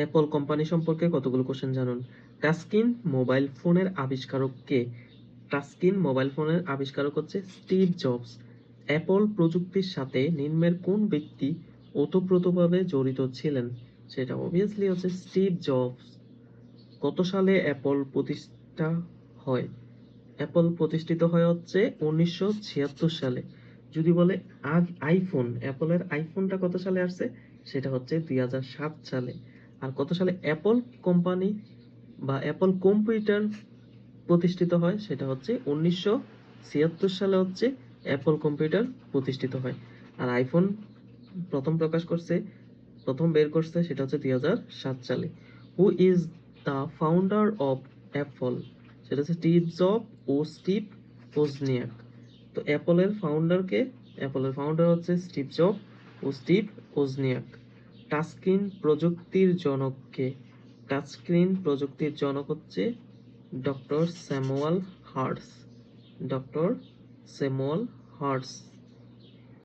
Apple company সম্পর্কে কতগুলো question জানুন? টাস্কিন মোবাইল ফোনের আবিষ্কারক কে? টাস্কিন মোবাইল ফোনের আবিষ্কারক হচ্ছে স্টিভ জবস। অ্যাপল প্রযুক্তির সাথে নিম্নের কোন ব্যক্তি ওতপ্রোতভাবে জড়িত ছিলেন? সেটা অবভিয়াসলি হচ্ছে স্টিভ জবস। কত সালে অ্যাপল প্রতিষ্ঠা হয়? অ্যাপল প্রতিষ্ঠিত হয় হচ্ছে উনিশশো ছিয়াত্তর সালে। যদি বলে আইফোন, অ্যাপলের আইফোনটা কত সালে আসছে? সেটা হচ্ছে দুই সালে। আর কত সালে অ্যাপল কোম্পানি বা অ্যাপল কম্পিউটার প্রতিষ্ঠিত হয়, সেটা হচ্ছে উনিশশো ছিয়াত্তর সালে হচ্ছে অ্যাপল কম্পিউটার প্রতিষ্ঠিত হয়। আর আইফোন প্রথম প্রকাশ করছে, প্রথম বের করছে, সেটা হচ্ছে দুই সাত সালে। Who is the founder of Apple সেটা হচ্ছে স্টিভ জব ও স্টিভ ওজনিয়াক। তো অ্যাপলের ফাউন্ডারকে অ্যাপলের ফাউন্ডার হচ্ছে স্টিভ জব ও স্টিভ ওজনিয়াক। টাচস্ক্রিন প্রযুক্তির জনককে টাচস্ক্রিন প্রযুক্তির জনক হচ্ছে ডক্টর স্যামুয়াল হার্টস। Doctor Samuel hertz.